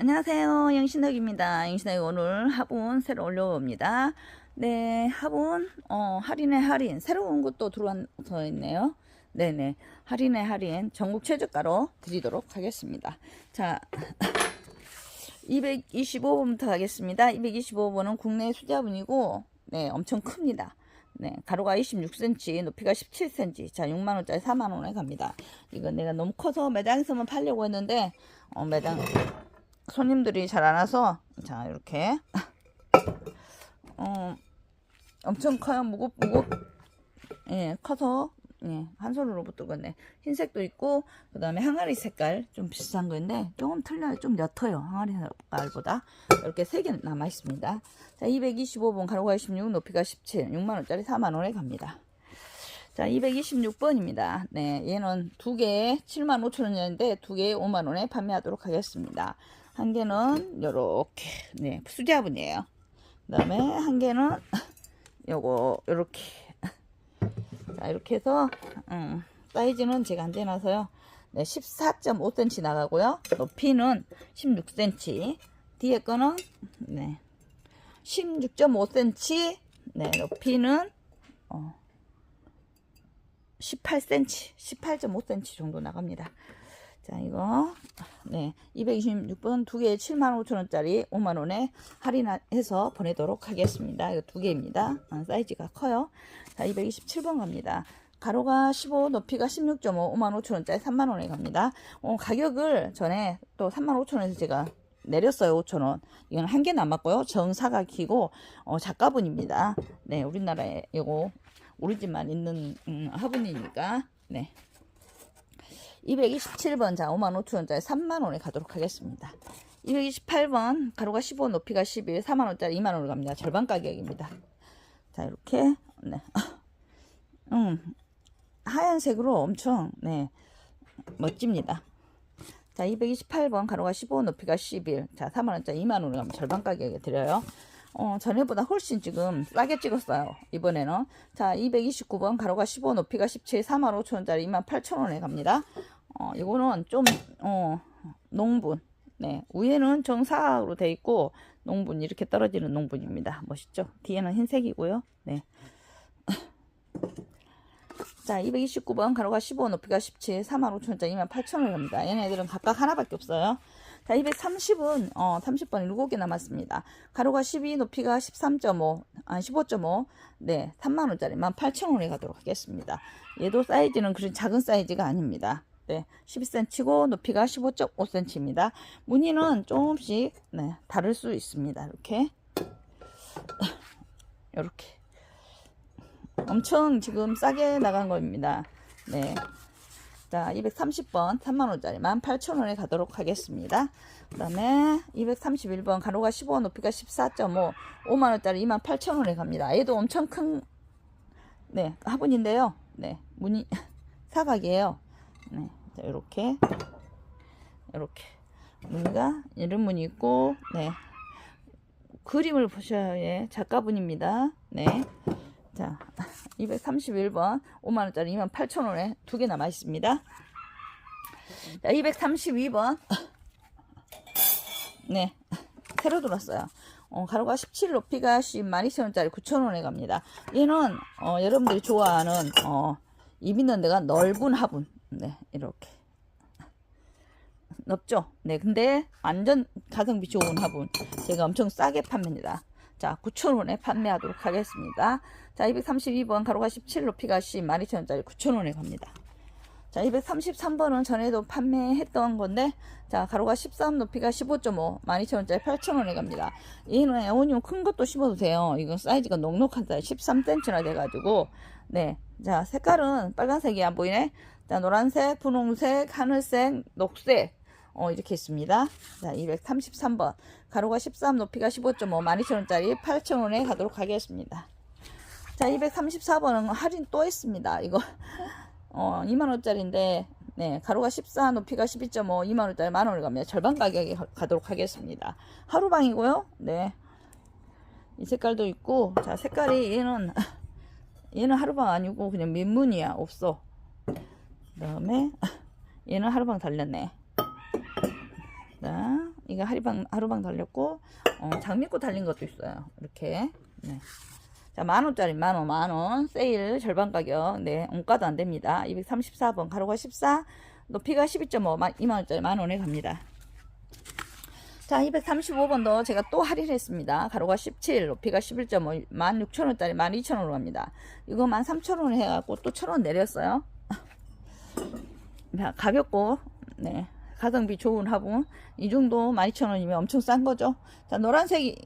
안녕하세요. 영신덕입니다. 영신덕이 오늘 화분 새로 올려옵니다. 네, 화분, 어, 할인에 할인. 새로운 것도 들어와서 있네요. 네네. 할인에 할인. 전국 최저가로 드리도록 하겠습니다. 자, 225번부터 가겠습니다. 225번은 국내 수자분이고, 네, 엄청 큽니다. 네, 가로가 26cm, 높이가 17cm. 자, 6만원짜리 4만원에 갑니다. 이거 내가 너무 커서 매장에서만 팔려고 했는데, 어, 매장, 손님들이 잘 안 와서, 자, 이렇게. 어, 엄청 커요. 무겁, 무겁, 예, 커서, 예, 한 손으로 못 들겠네. 흰색도 있고, 그 다음에 항아리 색깔 좀 비슷한 건데, 조금 틀려요. 좀 옅어요. 항아리 색깔보다. 이렇게 세 개 남아 있습니다. 자, 225번 가로가 26, 높이가 17, 6만원짜리 4만원에 갑니다. 자, 226번입니다. 네, 얘는 두 개에 7만 5천원이었는데, 두 개에 5만원에 판매하도록 하겠습니다. 한 개는 요렇게, 네, 수제화분이에요. 그 다음에 한 개는 요거, 요렇게. 자, 이렇게 해서, 음, 사이즈는 제가 안 재놔서요. 네, 14.5cm 나가고요. 높이는 16cm. 뒤에 거는, 네, 16.5cm. 네, 높이는, 어, 18cm, 18.5cm 정도 나갑니다. 자, 이거, 네, 226번 두 개에 75,000원짜리 5만원에 할인해서 보내도록 하겠습니다. 이거 두 개입니다. 아, 사이즈가 커요. 자, 227번 갑니다. 가로가 15, 높이가 16.5, 55,000원짜리 3만원에 갑니다. 어, 가격을 전에 또 35,000원에서 제가 내렸어요 5천원 이건 한 개 남았고요 정사각이고 어, 작가분입니다 네 우리나라에 이거 우리 집만 있는 음, 화분이니까 네 227번 자 55,000원짜리 3만원에 가도록 하겠습니다 228번 가로가 15 높이가 11 4만원짜리 2만원으로 갑니다 절반 가격입니다 자 이렇게 네. 음, 하얀색으로 엄청 네 멋집니다 자, 228번 가로가 15, 높이가 11. 자, 4만원짜리 2만원으로 가면 절반 가격에 드려요. 어, 전에보다 훨씬 지금 싸게 찍었어요. 이번에는. 자, 229번 가로가 15, 높이가 17, 4만 5천원짜리 2만 8천원에 갑니다. 어, 이거는 좀, 어, 농분. 네, 위에는 정사각으로 돼 있고, 농분, 이렇게 떨어지는 농분입니다. 멋있죠? 뒤에는 흰색이고요. 네. 자, 229번 가로가 15, 높이가 17, 45,000원짜리 28,000원 갑니다. 얘네들은 각각 하나밖에 없어요. 자, 230은 어, 30번 7개 남았습니다. 가로가 12, 높이가 13.5, 아 15.5. 네, 3만 원짜리 18,000원에 가도록 하겠습니다. 얘도 사이즈는 그런 작은 사이즈가 아닙니다. 네, 12cm고 높이가 15.5cm입니다. 무늬는 조금씩 네, 다를 수 있습니다. 이렇게 이렇게 엄청 지금 싸게 나간 겁니다. 네. 자, 230번 3만원짜리 18,000원에 가도록 하겠습니다. 그 다음에 231번 가로가 15, 높이가 14.5, 5만원짜리 28,000원에 갑니다. 얘도 엄청 큰, 네, 화분인데요. 네, 무늬, 사각이에요. 네, 자, 요렇게, 요렇게. 무늬가 이런 무늬 있고, 네. 그림을 보셔야 해. 작가분입니다. 네. 자, 231번 5만원짜리 28,000원에 두 개 남아 있습니다. 자, 232번 네, 새로 들었어요. 어, 가로가 17, 높이가 10, 12,000원짜리 9,000원에 갑니다. 얘는 어, 여러분들이 좋아하는 어, 입 있는 데가 넓은 화분. 네, 이렇게. 넓죠? 네, 근데 완전 가성비 좋은 화분. 제가 엄청 싸게 판매합니다. 자, 9,000원에 판매하도록 하겠습니다. 자, 232번 가로가 17, 높이가 10, 12,000원짜리 9,000원에 갑니다. 자, 233번은 전에도 판매했던 건데, 자, 가로가 13, 높이가 15.5, 12,000원짜리 8,000원에 갑니다. 얘는 에어니움 큰 것도 심어도 돼요. 이건 사이즈가 넉넉한 사이즈 13cm나 돼가지고, 네. 자, 색깔은 빨간색이 안 보이네. 자, 노란색, 분홍색, 하늘색, 녹색, 어, 이렇게 있습니다. 자, 233번. 가로가 13, 높이가 15.5, 12,000원짜리 8,000원에 가도록 하겠습니다. 자, 234번은 할인 또 했습니다. 이거, 어, 2만원짜리인데, 네, 가로가 14, 높이가 12.5, 2만원짜리 만원을 갑니다. 절반 가격에 가- 가도록 하겠습니다. 하루방이고요. 네. 이 색깔도 있고, 자, 색깔이 얘는, 얘는 하루방 아니고 그냥 민문이야. 없어. 그 다음에, 얘는 하루방 달렸네. 이게 하루방 하루방 달렸고 어, 장미꽃 달린 것도 있어요. 이렇게. 네. 자, 만 원짜리 만 원, 만 원. 세일 절반 가격. 네, 원가도 안 됩니다. 234번 가로가 14, 높이가 12.5, 2만 원짜리 만 원에 갑니다. 자, 235번도 제가 또 할인했습니다. 가로가 17, 높이가 11.5, 16,000원짜리 12,000원으로 갑니다. 이거 13,000원 해갖고 또 1,000원 내렸어요. 자, 가볍고, 네. 가성비 좋은 화분. 이 정도 12,000원이면 엄청 싼 거죠. 자, 노란색이,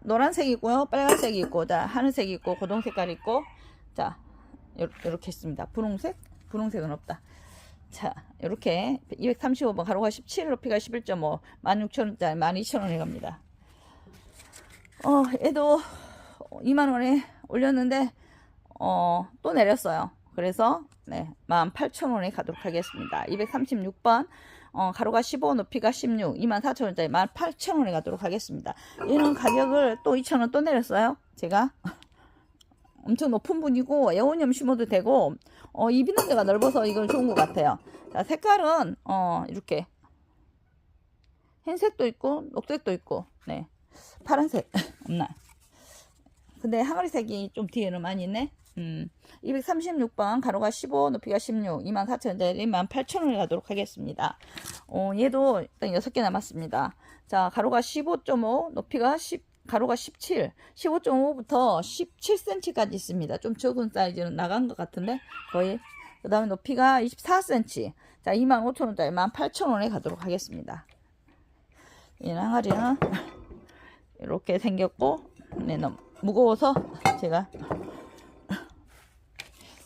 노란색이 있고요. 빨간색이 있고, 자, 하늘색이 있고, 고동 색깔이 있고, 자, 요, 요렇게 있습니다. 분홍색? 분홍색은 없다. 자, 이렇게 235번 가로가 17, 높이가 11.5, 16,000원짜리 12,000원에 갑니다. 어, 얘도 2만 원에 올렸는데 어, 또 내렸어요. 그래서 네, 18,000원에 가도록 하겠습니다. 236번 어, 가로가 15, 높이가 16, 24,000원짜리 18,000원에 가도록 하겠습니다. 얘는 가격을 또 2,000원 또 내렸어요. 제가 엄청 높은 분이고 에오니엄 심어도 되고 어, 이 비는 데가 넓어서 이건 좋은 것 같아요. 자, 색깔은 어, 이렇게 흰색도 있고 녹색도 있고 네 파란색 없나? 근데 항아리색이 좀 뒤에는 많이 있네. 음, 236번 가로가 15, 높이가 16, 24,000원짜리 18,000원에 가도록 하겠습니다. 어, 얘도 일단 6개 남았습니다. 자, 가로가 15.5, 높이가 10, 가로가 17, 15.5부터 17cm까지 있습니다. 좀 적은 사이즈는 나간 것 같은데 거의 그 다음에 높이가 24cm 자 25,000원짜리 18,000원에 가도록 하겠습니다 이 항아리는 이렇게 생겼고 네, 너무 무거워서 제가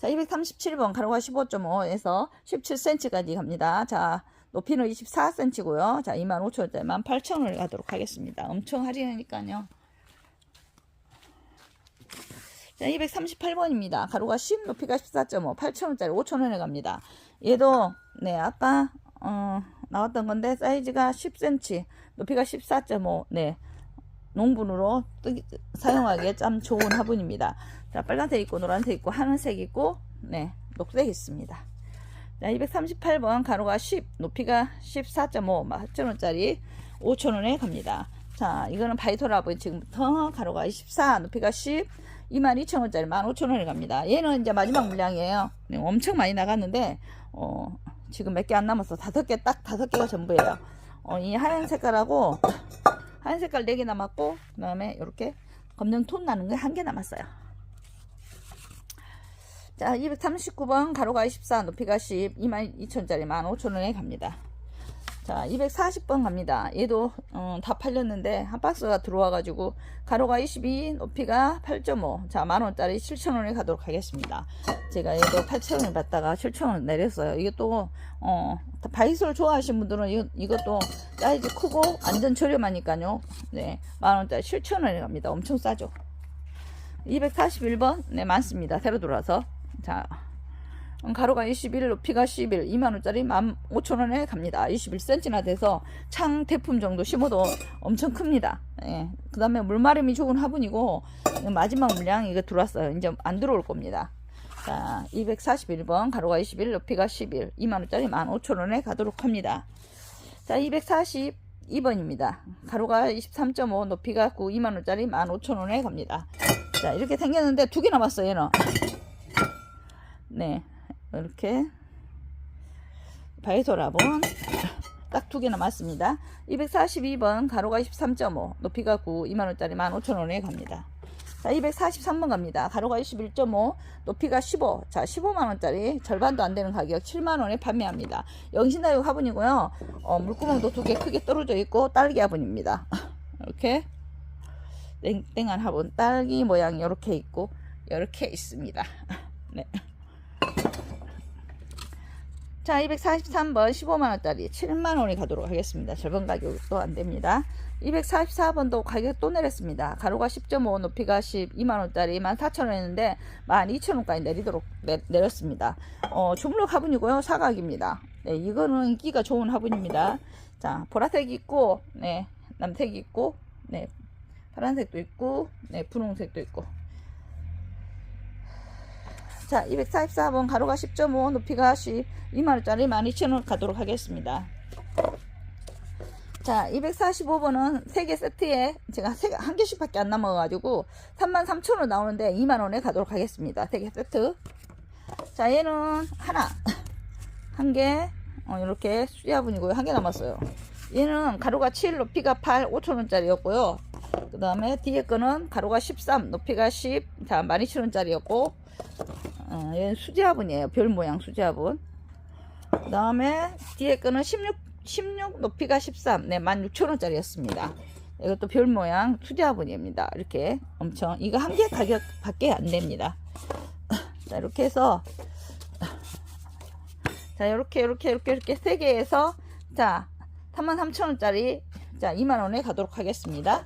자 237번 가로가 15.5에서 17cm까지 갑니다 자 높이는 24cm고요 자 25,000원짜리 18,000원에 가도록 하겠습니다 엄청 할인하니까요 자, 238번입니다. 가로가 10, 높이가 14.5, 8,000원짜리 5,000원에 갑니다. 얘도, 네, 아까, 어, 나왔던 건데, 사이즈가 10cm, 높이가 14.5, 네, 농분으로 사용하기에 참 좋은 화분입니다. 자, 빨간색 있고, 노란색 있고, 하늘색 있고, 네, 녹색 있습니다. 자, 238번, 가로가 10, 높이가 14.5, 8,000원짜리 5,000원에 갑니다. 자, 이거는 바이토라브 지금부터 가로가 24, 높이가 10, 22,000원짜리 15,000원에 갑니다. 얘는 이제 마지막 물량이에요. 네, 엄청 많이 나갔는데, 어, 지금 몇 개 안 남았어. 다섯 개, 딱 다섯 개가 전부예요. 어, 이 하얀 색깔하고, 하얀 색깔 네 개 남았고, 그 다음에 이렇게 검정 톤 나는 게 한 개 남았어요. 자, 239번 가로가 24, 높이가 10, 22,000원짜리 15,000원에 갑니다. 자, 240번 갑니다. 얘도 어, 다 팔렸는데 한 박스가 들어와 가지고 가로가 22, 높이가 8.5. 자, 만원짜리 7,000원에 가도록 하겠습니다. 제가 얘도 8,000원을 받다가 7,000원 내렸어요. 또 어, 바이솔 좋아하시는 분들은 이, 이것도 사이즈 크고 완전 저렴하니까요. 네, 만원짜리 7,000원에 갑니다. 엄청 싸죠. 241번 네 많습니다. 새로 들어와서 자 음, 가로가 21, 높이가 11, 2만원짜리 15,000원에 갑니다. 21cm나 돼서 창 대품 정도 심어도 엄청 큽니다. 예. 그 다음에 물마름이 좋은 화분이고, 마지막 물량 이거 들어왔어요. 이제 안 들어올 겁니다. 자, 241번, 가로가 21, 높이가 11, 2만원짜리 15,000원에 가도록 합니다. 자, 242번입니다. 가로가 23.5, 높이가 9, 2만원짜리 15,000원에 갑니다. 자, 이렇게 생겼는데 두 개 남았어요, 얘는. 네. 이렇게 바이소라본 딱 두 개 남았습니다. 242번 가로가 23.5 높이가 9 2만원짜리 15,000원에 갑니다. 자 243번 갑니다. 가로가 21.5 높이가 15 자 15만원짜리 절반도 안되는 가격 7만원에 판매합니다. 영신다육 화분이고요. 어, 물구멍도 두 개 크게 떨어져 있고 딸기 화분입니다. 이렇게 땡땡한 화분 딸기 모양 이렇게 있고 이렇게 있습니다. 네. 자, 243번 15만원짜리 7만원에 가도록 하겠습니다. 절반 가격도 안됩니다. 244번도 가격 또 내렸습니다. 가로가 10.5, 높이가 10, 2만원짜리 14,000원이었는데 12,000원까지 내리도록 내, 내렸습니다. 어, 주물럭 화분이고요. 사각입니다. 네, 이거는 인기가 좋은 화분입니다. 자, 보라색이 있고, 네, 남색이 있고, 네, 파란색도 있고, 네, 분홍색도 있고, 자, 244번 가로가 10.5, 높이가 10, 2만원짜리 12,000원 가도록 하겠습니다. 자, 자, 245번은 3개 세트에 제가 세, 한 개씩 밖에 안 남아가지고 33,000원 나오는데 2만원에 가도록 하겠습니다. 3개 세트. 자, 얘는 하나. 한 개. 어, 이렇게 수야분이고요. 한 개 남았어요. 얘는 가루가 7, 높이가 8, 5천원짜리였고요. 그 다음에 뒤에 거는 가루가 13, 높이가 10, 자, 12,000원짜리였고, 어, 얘는 수제화분이에요. 별 모양 수제화분. 그 다음에 뒤에 거는 16, 16 높이가 13, 네, 16,000원짜리였습니다. 이것도 별 모양 수제화분입니다. 이렇게 엄청, 이거 한 개 가격밖에 안 됩니다. 자, 이렇게 해서, 자, 이렇게, 이렇게, 이렇게, 이렇게 세 개에서, 자, 33,000원짜리, 자, 2만원에 가도록 하겠습니다.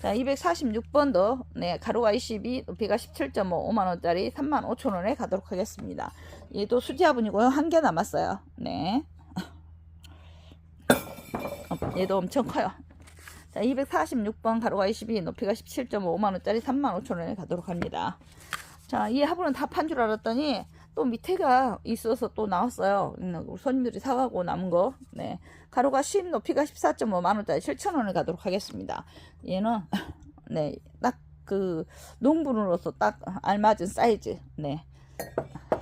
자, 246번도, 네, 가로가 22, 높이가 17.5, 5만원짜리 35,000원에 가도록 하겠습니다. 얘도 수지화분이고요. 한 개 남았어요. 네. 어, 얘도 엄청 커요. 자, 246번 가로가 22, 높이가 17.5, 5만원짜리 35,000원에 가도록 합니다. 자, 이 화분은 다 판 줄 알았더니 또 밑에가 있어서 또 나왔어요. 음, 손님들이 사가고 남은 거. 네. 가로가 10, 높이가 14.5 만원짜리 7천원에 가도록 하겠습니다. 얘는, 네, 딱 그 농분으로서 딱 알맞은 사이즈. 네.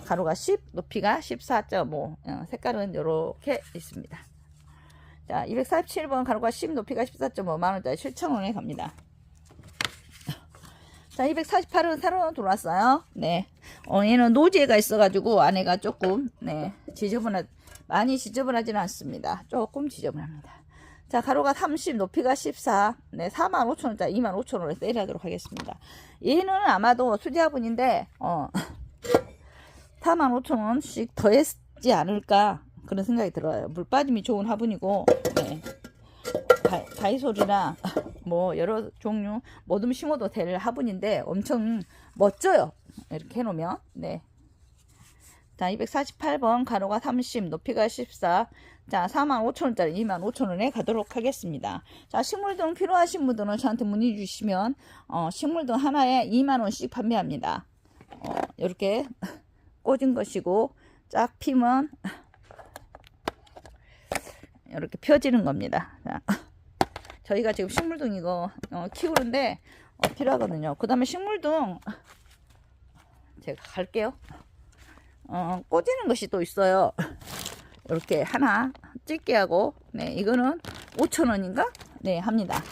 가로가 10, 높이가 14.5. 어, 색깔은 이렇게 있습니다. 자, 247번 가로가 10, 높이가 14.5 만원짜리 7천원에 갑니다. 자, 248은 새로 들어왔어요. 네. 어, 얘는 노지가 있어가지고 안에가 조금, 네, 지저분하, 많이 지저분하지는 않습니다. 조금 지저분합니다. 자, 가로가 30, 높이가 14, 네, 45,000원짜리 25,000원에 세일하도록 하겠습니다. 얘는 아마도 수제화분인데, 어, 45,000원씩 더 했지 않을까, 그런 생각이 들어요. 물 빠짐이 좋은 화분이고, 네. 다, 다이솔이나 뭐 여러 종류 뭐든 심어도 될 화분인데 엄청 멋져요. 이렇게 해놓으면 네. 자 248번 가로가 30 높이가 14 자 45,000원짜리 25,000원에 가도록 하겠습니다. 자 식물등 필요하신 분들은 저한테 문의 주시면 어, 식물등 하나에 2만원씩 판매합니다. 어, 이렇게 꽂은 것이고 짝 피면 이렇게 펴지는 겁니다. 자. 저희가 지금 식물등 이거 어, 키우는데 어, 필요하거든요. 그 다음에 식물등 제가 갈게요. 어, 꽂이는 것이 또 있어요. 이렇게 하나 찍게 하고 네 이거는 5천원인가? 네 합니다.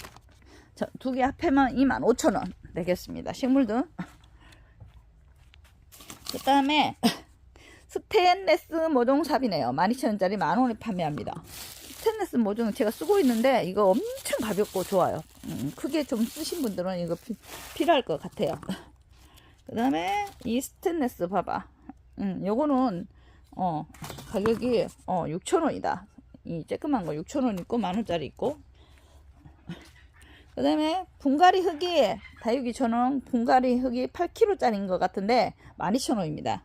두 개 합하면 25,000원 되겠습니다. 식물등 그 다음에 스테인레스 모종삽이네요. 12,000원짜리 만원에 판매합니다. 스테인레스 모종은 제가 쓰고 있는데 이거 엄청 가볍고 좋아요. 음, 크게 좀 쓰신 분들은 이거 피, 필요할 것 같아요. 그 다음에 이 스테인레스 봐봐. 음, 요거는 어 가격이 어 6,000원이다. 이 쬐끄만 거 6,000원 있고 만원짜리 있고 그 다음에 분갈이 흙이 다육이 저는 분갈이 흙이 8kg짜리인 것 같은데 12,000원입니다.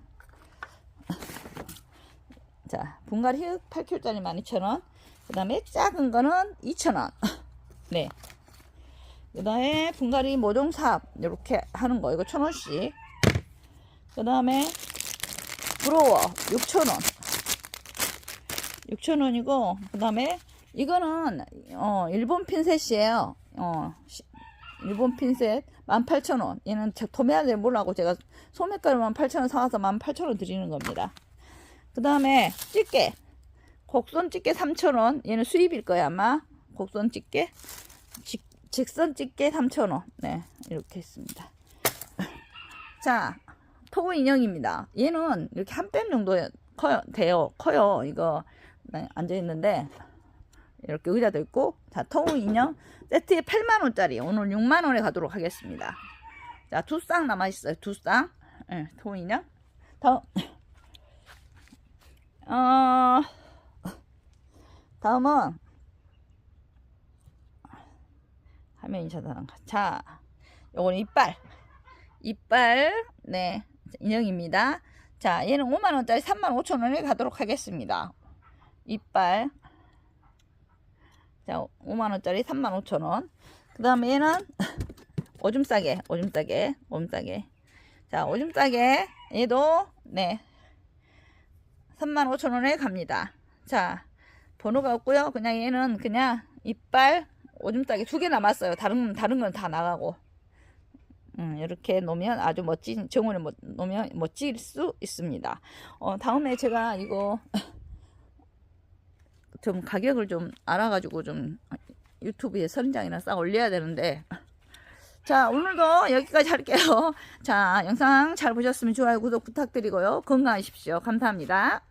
자, 분갈이 흙 8kg짜리 12,000원. 그 다음에 작은 거는 2,000원. 네. 그 다음에 분갈이 모종삽, 이렇게 하는 거, 이거 1,000원씩. 그 다음에 브로워, 6,000원. 6,000원이고, 그 다음에 이거는, 어, 일본 핀셋이에요. 어, 시, 일본 핀셋 18,000원. 얘는 도매할 몰라고 제가 소매가루만 8,000원 사와서 18,000원 드리는 겁니다. 그 다음에 집게 곡선 집게 3,000원. 얘는 수입일 거야 아마. 곡선 집게? 직, 직선 집게 3,000원. 네 이렇게 했습니다. 자 토우 인형입니다. 얘는 이렇게 한뼘 정도 커요 돼요. 커요. 이거 네, 앉아 있는데. 이렇게 의자도 있고. 자 토우 인형. 세트에 8만원짜리. 오늘 6만원에 가도록 하겠습니다. 자 두 쌍 남아있어요 두쌍. 네, 토우 인형. 다음 어, 다음은 화면이 차단. 자, 요거는 이빨. 이빨, 네, 인형입니다. 자, 얘는 5만원짜리 35,000원에 가도록 하겠습니다. 이빨. 자, 5만원짜리 35,000원. 그 다음에 얘는 오줌 싸게, 오줌 싸게, 오줌 싸게. 자, 오줌 싸게. 얘도, 네, 35,000원에 갑니다. 자, 번호가 없고요. 그냥 얘는 그냥 이빨 오줌 따기 두 개 남았어요. 다른 다른 건 다 나가고. 음, 이렇게 놓으면 아주 멋진 정원에 뭐- 놓으면 멋질 수 있습니다. 어, 다음에 제가 이거 좀 가격을 좀 알아가지고 좀 유튜브에 선장이나 싹 올려야 되는데 자 오늘도 여기까지 할게요. 자 영상 잘 보셨으면 좋아요 구독 부탁드리고요. 건강하십시오. 감사합니다.